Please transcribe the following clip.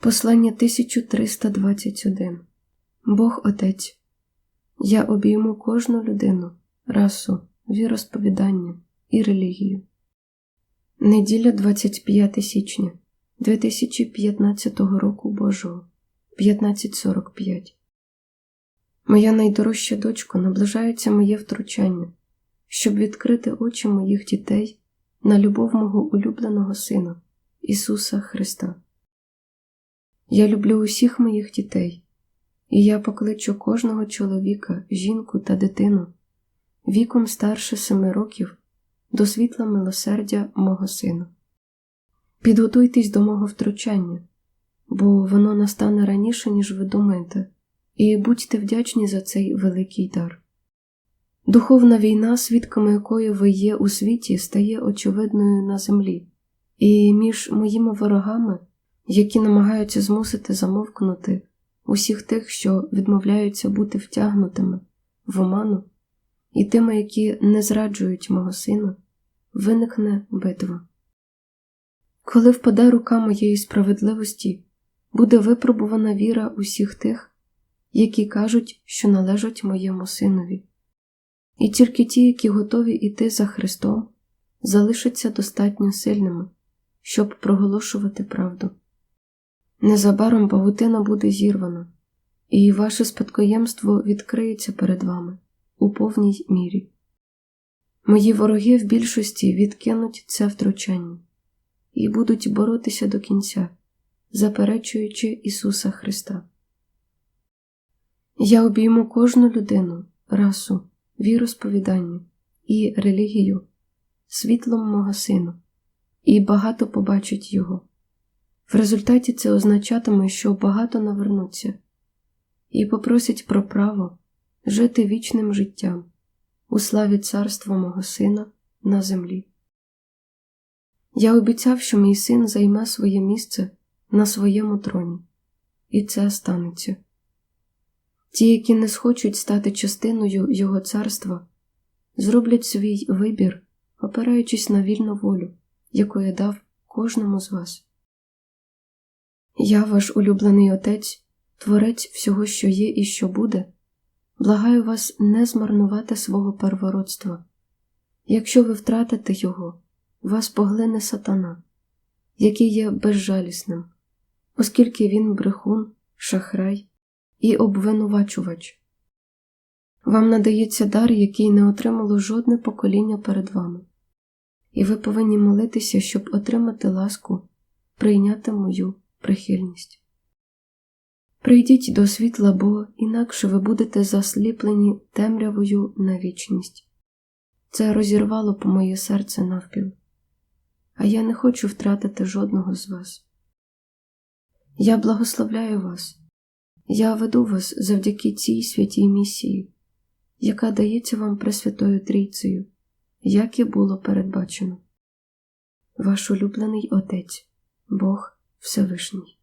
Послання 1321 Бог Отець. Я обійму кожну людину, расу, віросповідання і релігію. Неділя 25 січня 2015 року Божого 15.45 Моя найдорожча дочко наближається моє втручання, щоб відкрити очі моїх дітей на любов мого улюбленого Сина, Ісуса Христа. Я люблю усіх моїх дітей, і я покличу кожного чоловіка, жінку та дитину віком старше семи років до світла милосердя мого сина. Підготуйтесь до мого втручання, бо воно настане раніше, ніж ви думаєте, і будьте вдячні за цей великий дар. Духовна війна, свідками якої ви є у світі, стає очевидною на землі, і між моїми ворогами які намагаються змусити замовкнути усіх тих, що відмовляються бути втягнутими в оману, і тими, які не зраджують мого сина, виникне битва. Коли впаде рука моєї справедливості, буде випробувана віра усіх тих, які кажуть, що належать моєму синові, і тільки ті, які готові йти за Христом, залишаться достатньо сильними, щоб проголошувати правду. Незабаром павутина буде зірвана, і ваше спадкоємство відкриється перед вами у повній мірі. Мої вороги в більшості відкинуть це втручання і будуть боротися до кінця, заперечуючи Ісуса Христа. Я обійму кожну людину, расу, віросповідання і релігію світлом мого Сина, і багато побачить Його. В результаті це означатиме, що багато навернуться і попросять про право жити вічним життям у славі царства мого сина на землі. Я обіцяв, що мій син займе своє місце на своєму троні, і це станеться. Ті, які не схочуть стати частиною Його царства, зроблять свій вибір, опираючись на вільну волю, яку я дав кожному з вас. Я, ваш улюблений отець, творець всього, що є і що буде, благаю вас не змарнувати свого первородства. Якщо ви втратите його, вас поглине сатана, який є безжалісним, оскільки він брехун, шахрай і обвинувачувач. Вам надається дар, який не отримало жодне покоління перед вами, і ви повинні молитися, щоб отримати ласку, прийняти мою прихильність. Прийдіть до світла, бо інакше ви будете засліплені темрявою на вічність. Це розірвало по моє серце навпіл, а я не хочу втратити жодного з вас. Я благословляю вас, я веду вас завдяки цій святій місії, яка дається вам Пресвятою Трійцею, як і було передбачено. Ваш улюблений Отець, Бог Всевишній.